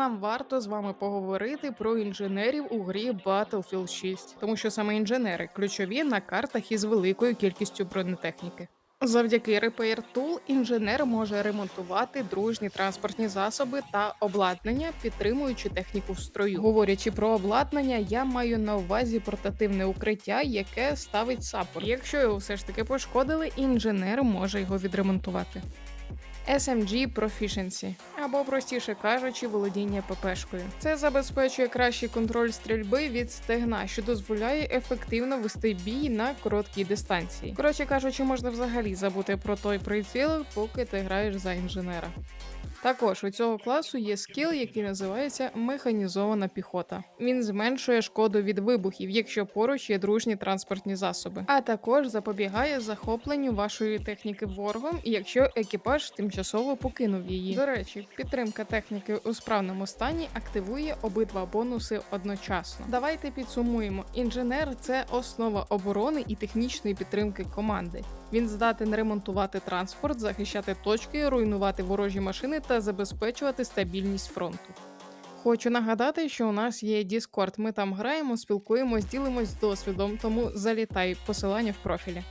нам варто з вами поговорити про інженерів у грі Battlefield 6, тому що саме інженери ключові на картах із великою кількістю бронетехніки. Завдяки Repair Tool інженер може ремонтувати дружні транспортні засоби та обладнання, підтримуючи техніку в строю. Говорячи про обладнання, я маю на увазі портативне укриття, яке ставить саппорт. Якщо його все ж таки пошкодили, інженер може його відремонтувати. SMG Proficiency, або простіше кажучи, володіння ППшкою. Це забезпечує кращий контроль стрільби від стегна, що дозволяє ефективно вести бій на короткій дистанції. Коротше кажучи, можна взагалі забути про той приціл, поки ти граєш за інженера. Також у цього класу є скіл, який називається механізована піхота. Він зменшує шкоду від вибухів, якщо поруч є дружні транспортні засоби, а також запобігає захопленню вашої техніки ворогом, якщо екіпаж тимчасово покинув її. До речі, підтримка техніки у справному стані активує обидва бонуси одночасно. Давайте підсумуємо: інженер це основа оборони і технічної підтримки команди. Він здатен ремонтувати транспорт, захищати точки, руйнувати ворожі машини та забезпечувати стабільність фронту. Хочу нагадати, що у нас є Discord, Ми там граємо, спілкуємось, ділимось досвідом, тому залітай посилання в профілі.